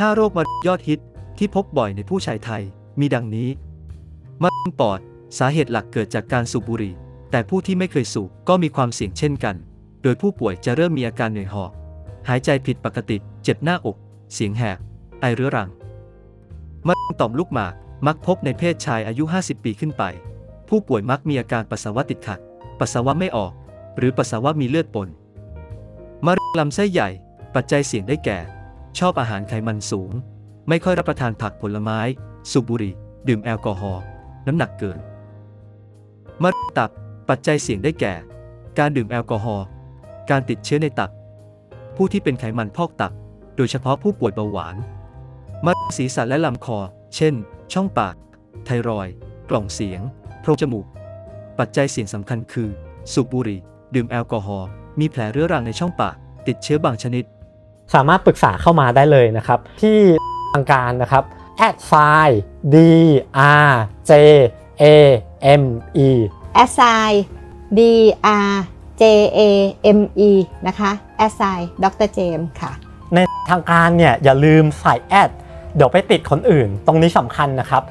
5 โรคมะเร็งยอดฮิตที่พบบ่อยในผู้ชายไทย มีดังนี้ มะเร็งปอด สาเหตุหลักเกิดจากการสูบบุหรี่ แต่ผู้ที่ไม่เคยสูบก็มีความเสี่ยงเช่นกัน โดยผู้ป่วยจะเริ่มมีอาการเหนื่อยหอบ หายใจผิดปกติ เจ็บหน้าอก เสียงแหบ ไอเรื้อรัง มะเร็งต่อมลูกหมาก มักพบในเพศชายอายุ 50 ปีขึ้นไป ผู้ป่วยมักมีอาการปัสสาวะติดขัด ปัสสาวะไม่ออก หรือปัสสาวะมีเลือดปน มะเร็งลำไส้ใหญ่ ปัจจัยเสี่ยงได้แก่ ชอบอาหารไขมันสูง ไม่ค่อยรับประทานผักผลไม้ สูบบุหรี่ ดื่มแอลกอฮอล์ น้ำหนักเกินมะเร็งตับ ปัจจัยเสี่ยงได้แก่ การดื่มแอลกอฮอล์ การติดเชื้อในตับ ผู้ที่เป็นไขมันพอกตับ โดยเฉพาะผู้ป่วยเบาหวานมะเร็งศีรษะและลำคอ เช่น ช่องปาก ไทรอย กล่องเสียง โพรงจมูก ปัจจัยเสี่ยงสำคัญคือ สูบบุหรี่ ดื่มแอลกอฮอล์ มีแผลเรื้อรังในช่องปาก ติดเชื้อบางชนิด สามารถปรึกษาเข้ามาได้เลยนะครับ ที่ทางการนะครับ at f i d r j a m e แอสไซ D R J A M E นะคะแอสไซดรเจมค่ะ ในทางการเนี่ยอย่าลืมใส่แอดเดี๋ยวไปติดคนอื่น ตรงนี้สำคัญนะครับ